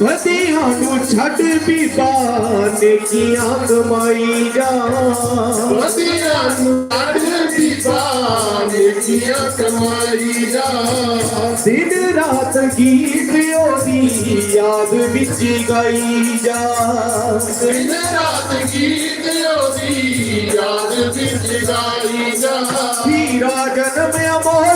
बदियानु छड़ भी बान की आँख माई जा। ਕੀਆ ਕਮਾਈ ਜਾ ਦਿਨ ਰਾਤ ਗੀਤ ਉਹਦੀ ਯਾਦ ਵਿੱਚ ਗਾਈ ਜਾ। ਦਿਨ ਰਾਤ ਗੀਤ ਉਹਦੀ ਯਾਦ ਵਿੱਚ ਗਾਈ ਜਾ। ਹੀਰਾ ਜਨਮ ਅਮੋਲਕ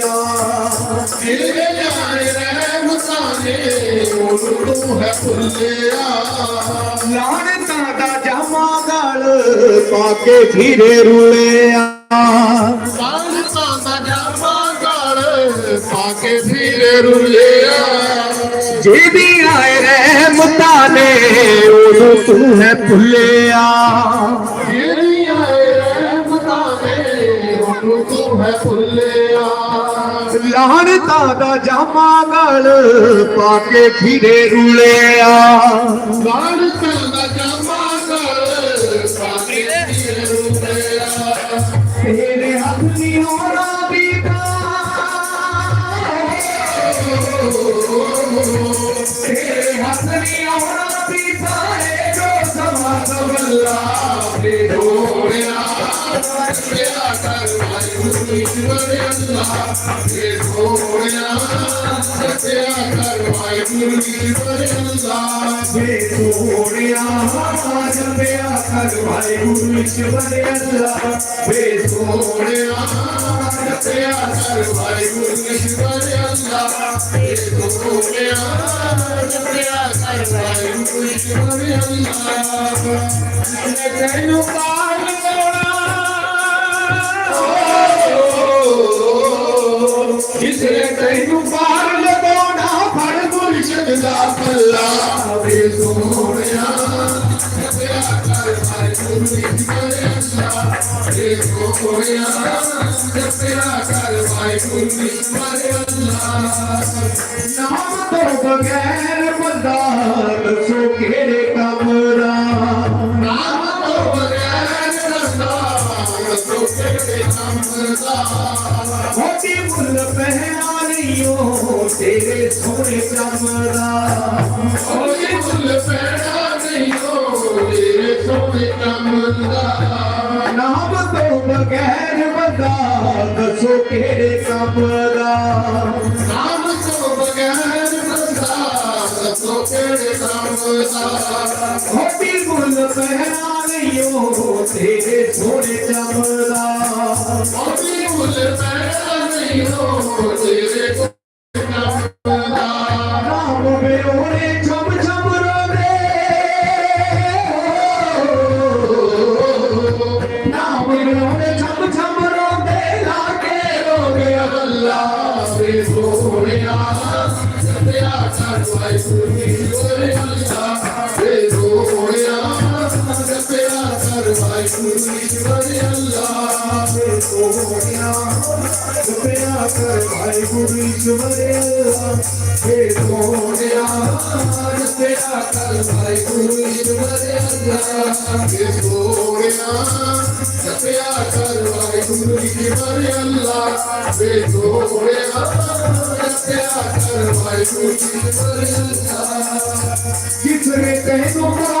ਨੇ ਤੂੰ ਹੈ ਭੁੱਲਿਆ ਲਾਣਤਾਂ ਦਾ ਜਾਮਾ ਗਲ ਪਾ ਕੇ ਫਿਰੇ ਰੁਲਿਆ ਸਾਲਤਾਂ ਦਾ ਜਾਮਾ ਗਲ ਪਾ ਕੇ ਫਿਰੇ ਰੁਲਿਆ ਵੀ ਆਏ ਰਹਿਮਤਾਂ ਨੇ, ਉਹਨੂੰ ਤੂੰ ਹੈ ਭੁੱਲਿਆ। ਤੂੰ ਹੈ ਭੁੱਲਿਆ ਲਾਣਤਾਂ ਦਾ ਜਾਮਾ ਗਲ ਪਾ ਕੇ ਫਿਰੇ ਰੁਲਿਆ। ਸਾਲਤਾਂ ਦਾ ਜਾਮਾ ਗਲ ਪਾ ਕੇ ਫਿਰੇ ਰੁਲਿਆ। ਤੇਰੇ ਹੱਥ ਦੀ ਹੋਣਾ ਬੀਬਾ ਤੇਰੇ ਹੱਥ ਦੀ ਹੋਣਾ ਏ ਜੋ ਸਮਾਂ ਸਵੱਲਾ ਤੇ ਢੋਲਿਆ ਪਿਆ ਕਰਵਾਈ ਗੁਰੂ ਈਸ਼ਵਰ ਅੱਲਾਹ ਤੇ ਢੋਲਿਆ ਪਿਆ ਕਰਵਾਈ ਗੁਰੂ ਈਸ਼ਵਰ ਕਰ ਵਾਹਿਗੁਰੂ ਈਸ਼ਵਰ ਅੱਲਾ ਵੇ ਢੋਲਿਆ ਪਿਆ ਕਰਵਾਈ ਗੁਰੂ ਈਸ਼ਵਰ ਅੱਲਾਹ ਤੇ ਢੋਲਿਆ ਪਿਆ ਕਰਵਾਈ ਗੁਰੂ ਈਸ਼ਵਰ ਤੈਨੂੰ ਪਾਲ دسره تينو پار له کو نا ਹੋਤੀ ਮੁੱਲ ਪਹਿਨਾ ਨਹੀਂਓ ਤੇਰੇ ਸੋਹਣੇ ਕੰਮ ਦਾ ਕੋਈ ਮੁੱਲ ਪੈਣਾ ਨਹੀਂ ਤੇਰੇ ਸੋਹਣੇ ਕੰਮ ਦਾ ਨਾਮ ਤੋਂ ਬਗੈਰ ਬੰਦਾ ਦੱਸੋ ਕਿਹੜੇ ਕੰਮ ਦਾ ਨਾਮ ਤੋਂ ਬਗੈਰ ਰਸਤਾ ਰਸੋ ਕਿਹੜੇ ਕੰਮ ਦਾ ਹੋਤੀ ਮੁੱਲ ਪਹਿਨਾ नहीं तेरे छोड़े चमला अभी ਵੇ ਸੋਹਣਿਆ ਪਿਆ ਕਰ ਭਾਈ ਗੁਰੂ ਈਸ਼ਵਰ ਅੱਲਾ ਵੇ ਸੋਹਣਿਆ ਸਤਿਆ ਕਰਵਾਈ ਗੁਰੂ ਈਸ਼ਵਰ ਅੱਲਾ ਵੇ ਸੋਹਣਿਆ ਸਤਿਆ ਕਰਵਾਈ ਗੁਰੂ ਈਸ਼ਵਰ ਅੱਲਾ ਵੇ ਸੋਹਣਿਆ ਸਤਿਆ ਕਰਵਾਈ ਗੁਰੂ ਈਸ਼ਵਰ ਅੱਲਾ ਜਿਸਨੇ ਤੈਨੂੰ ਪਾਣੀ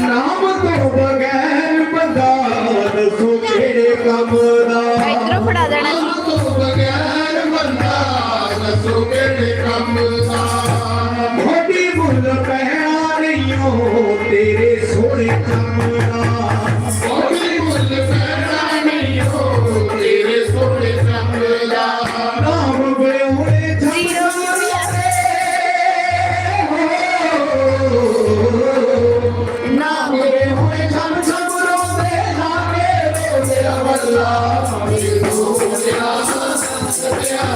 ਨਾਮ ਤੋਂ ਬਗੈਰ ਬੰਦਾ ਦੱਸੋ ਕਿਹੜੇ ਕੰਮ ਦਾ ਇਧਰੋਂ ਫੜਾ ਦੇਣਾ ਨਾਮ ਤੋਂ ਬਗੈਰ ਬੰਦਾ ਦੱਸੋ ਕਿਹੜੇ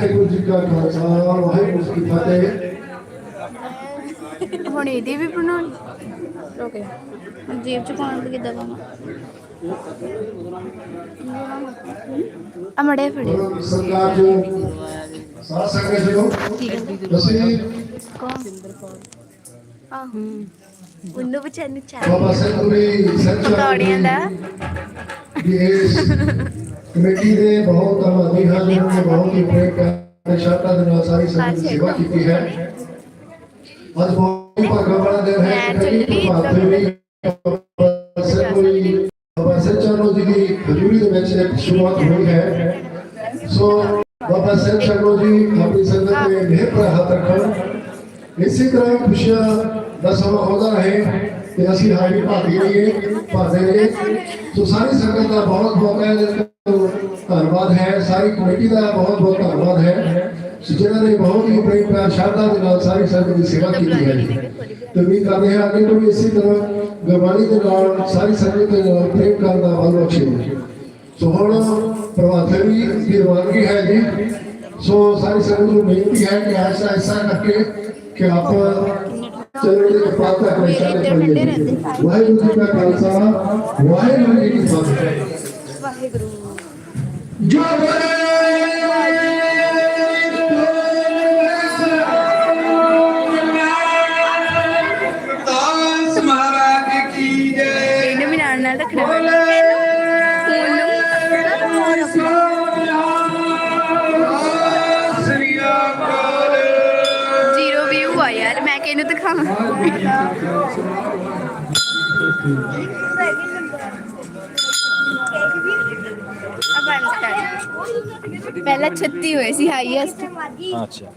ਵਾਹਿਗੁਰੂ ਜੀ ਕਾ ਖਾਲਸਾ ਵਾਹਿਗੁਰੂ ਜੀ ਕੀ ਫਤਿਹ। ਹੁਣ ਇਹਦੀ ਵੀ ਬਣਾਉਣੀ? ਓਕੇ ਜੇਬ ਚ ਪਾਉਣ ਤੇ ਕਿੱਦਾਂ ਪਾਵਾਂ? ਅਮੜੇ ਫੜੇ ਸਰਕਾਰ ਜੋ ਸਾਧ ਸੰਗਤ ਜੋ ਅਸੀਂ ਆਹੋ। ਉਹਨੂੰ ਬਚਾਨ ਨੂੰ ਚਾਹ ਬਾਬਾ ਸਤਿਗੁਰੀ ਪਕੌੜਿਆਂ ਦਾ। ਇਸ ਕਮੇਟੀ ਦੇ ਬਹੁਤ ਧੰਨਵਾਦੀ ਹਾਂ ਜਿਨ੍ਹਾਂ ਨੇ ਬਹੁਤ ਹੀ ਪ੍ਰੇਮ ਕਰਕੇ ਸ਼ਰਧਾ ਦੇ ਨਾਲ ਸਾਰੀ ਸੰਗਤ ਦੀ ਸੇਵਾ ਕੀਤੀ ਹੈ ਅੱਜ ਬਹੁਤ ਹੀ ਭਾਗਾਂ ਵਾਲਾ ਦਿਨ ਹੈ ਮੈਂ ਕਿ ਚੱਲੀ ਪ੍ਰਭਾਤ ਫੇਰੀ ਬਾਬਾ ਸਤਿਗੁਰੀ ਬਾਬਾ ਸੱਚਾਨੰਦ ਜੀ ਦੀ ਹਜ਼ੂਰੀ ਦੇ ਵਿੱਚ ਇੱਕ ਸ਼ੁਰੂਆਤ ਹੋਈ ਹੈ ਸੋ ਬਾਬਾ ਸਿੰਘ ਚਰਨੋ ਜੀ ਆਪਣੀ ਸੰਗਤ ਦੇ ਮਿਹਰ ਪਰ ਹੱਥ ਰੱਖਣ ਇਸੇ ਤਰ੍ਹਾਂ ਖੁਸ਼ੀਆਂ ਦਾ ਸਮਾਂ ਆਉਂਦਾ ਰਹੇ ਤੇ ਅਸੀਂ ਹਾਜ਼ਰੀ ਭਾਗੀ ਰਹੀਏ ਭਾਦੇ ਰਹੀਏ ਸੋ ਸਾਰੀ ਸੰਗਤ ਦਾ ਬਹੁਤ ਬਹੁਤ ਹੈ ਧੰਨਵਾਦ ਹੈ ਸਾਰੀ ਕਮੇਟੀ ਦਾ ਬਹੁਤ ਬਹੁਤ ਧੰਨਵਾਦ ਹੈ ਸੋ ਜਿਨ੍ਹਾਂ ਨੇ ਬਹੁਤ ਹੀ ਪ੍ਰੇਮ ਪਿਆਰ ਸ਼ਰਧਾ ਦੇ ਨਾਲ ਸਾਰੀ ਸੰਗਤ ਦੀ ਸੇਵਾ ਕੀਤੀ ਹੈ ਤੇ ਉਮੀਦ ਕਰਦੇ ਹਾਂ ਅੱਗੇ ਤੋਂ ਵੀ ਇਸੇ ਤਰ੍ਹਾਂ ਗੁਰਬਾਣੀ ਦੇ ਨਾਲ ਸਾਰੀ ਸੰਗਤ ਦੇ ਨਾਲ ਪ੍ਰੇਮ ਕਰਨ ਦਾ ਬਲ ਬਖਸ਼ੇ ਸੋ ਹੁਣ ਪ੍ਰਭਾਤ ਫੇਰੀ ਦੀ ਰਵਾਨਗੀ ਹੈ ਜੀ ਸੋ ਸਾਰੀ ਸੰਗਤ ਨੂੰ ਬੇਨਤੀ ਹੈ ਕਿ ਐਸਾ ਐਸਾ ਕਰਕੇ ਕਿ ਆਪ ਚਲੋ ਦੇ ਕਪਾਲ ਤੱਕ ਪਹੁੰਚਾਣੇ ਪੜੀਏ ਵਾਹਿਗੁਰੂ ਜੀ ਕਾ ਖਾਲਸਾ ਵਾਹਿਗੁਰੂ ਜੀ ਕੀ ਫਤਿਹ। ਵਾਹਿਗੁਰੂ। ਜੋ ਦਾਸ ਯਾਰ ਮੈਂ ਕਿਹਨੂੰ ਦਿਖਾਵਾਂ ਅਬ ਅਨਸਟੈਂਡ ਪਹਿਲਾਂ 36 ਹੋਏ ਸੀ ਹਾਈਐਸਟ ਅੱਛਾ।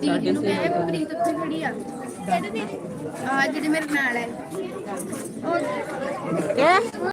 ਦੀਦੀ ਨੂੰ ਕਹਿ ਪ੍ਰੀਤ ਉੱਥੇ ਖੜੀ ਆ। ਆ ਜਿਹੜੀ ਮੇਰੇ ਨਾਲ ਹੈ।